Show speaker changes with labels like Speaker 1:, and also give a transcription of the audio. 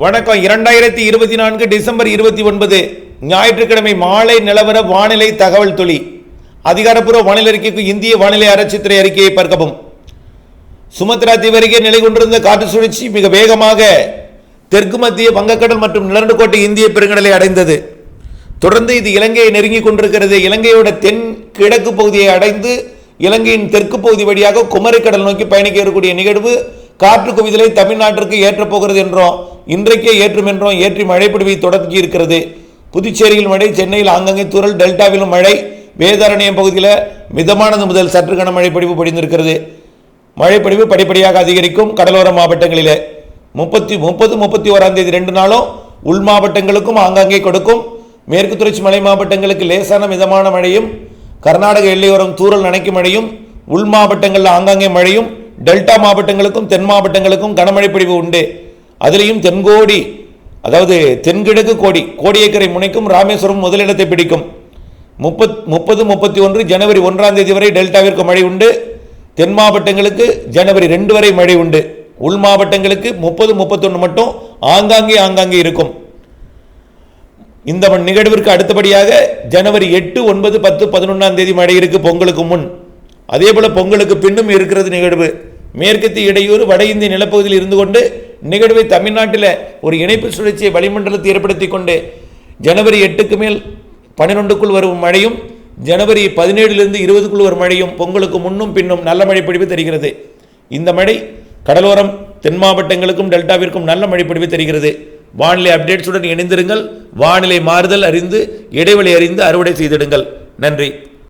Speaker 1: வணக்கம். இரண்டாயிரத்தி இருபத்தி நான்கு டிசம்பர் இருபத்தி ஒன்பது ஞாயிற்றுக்கிழமை மாலை நிலவர வானிலை தகவல் துளி. அதிகாரப்பூர்வ வானிலை அறிக்கைக்கு இந்திய வானிலை ஆராய்ச்சித்துறை அறிக்கையை பார்க்கவும். சுமத்ரா தீவு அருகே நிலை கொண்டிருந்த காற்று சுழற்சி மிக வேகமாக தெற்கு மத்திய வங்கக்கடல் மற்றும் நிலநடுக்கோட்டை இந்திய பெருங்கடலை அடைந்தது. தொடர்ந்து இது இலங்கையை நெருங்கி கொண்டிருக்கிறது. இலங்கையோட தென் கிழக்கு பகுதியை அடைந்து இலங்கையின் தெற்கு பகுதி வழியாக குமரிக்கடல் நோக்கி பயணிக்க இருக்கக்கூடிய நிகழ்வு காற்று குவிதலை தமிழ்நாட்டிற்கு ஏற்றப் போகிறது என்றோம் இன்றைக்கே ஏற்றும் என்றும் ஏற்றி மழை பொழிவை இருக்கிறது. புதுச்சேரியில் மழை சென்னையில் ஆங்கங்கே தூரல் டெல்டாவிலும் மழை. வேதாரண்யம் பகுதியில் மிதமானது முதல் சற்று கன பொழிவு பொழிந்திருக்கிறது. மழைப்பொழிவு படிப்படியாக அதிகரிக்கும் கடலோர மாவட்டங்களில். முப்பத்தி முப்பது முப்பத்தி ஓராம் தேதி ரெண்டு நாளும் உள் மாவட்டங்களுக்கும் ஆங்காங்கே கொடுக்கும். மேற்கு தொடர்ச்சி மலை மாவட்டங்களுக்கு லேசான மிதமான மழையும் கர்நாடக எல்லையோரம் தூரல் நனைக்கும் மழையும் உள் மாவட்டங்களில் ஆங்காங்கே மழையும் டெல்டா மாவட்டங்களுக்கும் தென் மாவட்டங்களுக்கும் கனமழை பிடிவு உண்டு. அதுலேயும் தென்கோடி அதாவது தென்கிழக்கு கோடி கோடியக்கரை முனைக்கும் ராமேஸ்வரம் முதலிடத்தை பிடிக்கும். முப்பத் முப்பது முப்பத்தி ஒன்று ஜனவரி ஒன்றாம் தேதி வரை டெல்டாவிற்கு மழை உண்டு. தென் மாவட்டங்களுக்கு ஜனவரி ரெண்டு வரை மழை உண்டு. உள் மாவட்டங்களுக்கு முப்பது முப்பத்தொன்று மட்டும் ஆங்காங்கே ஆங்காங்கே இருக்கும். இந்த நிகழ்விற்கு அடுத்தபடியாக ஜனவரி எட்டு ஒன்பது பத்து பதினொன்றாம் தேதி மழை இருக்கு பொங்கலுக்கு முன். அதே போல் பொங்கலுக்கு பின்னும் இருக்கிறது நிகழ்வு. மேற்கத்திய இடையூறு வட இந்திய நிலப்பகுதியில் இருந்து கொண்டு நிகழ்வை தமிழ்நாட்டில் ஒரு இணைப்பு சுழற்சியை வளிமண்டலத்தை ஏற்படுத்தி கொண்டு ஜனவரி எட்டுக்கு மேல் பன்னிரெண்டுக்குள் வரும் மழையும் ஜனவரி பதினேழிலிருந்து இருபதுக்குள் வரும் மழையும் பொங்கலுக்கு முன்னும் பின்னும் நல்ல மழை பொழிவு தெரிகிறது. இந்த மழை கடலோரம் தென் மாவட்டங்களுக்கும் டெல்டாவிற்கும் நல்ல மழை பொழிவு தெரிகிறது. வானிலை அப்டேட்ஸுடன் இணைந்திருங்கள். வானிலை மாறுதல் அறிந்து இடைவெளி அறிந்து அறுவடை செய்திடுங்கள். நன்றி.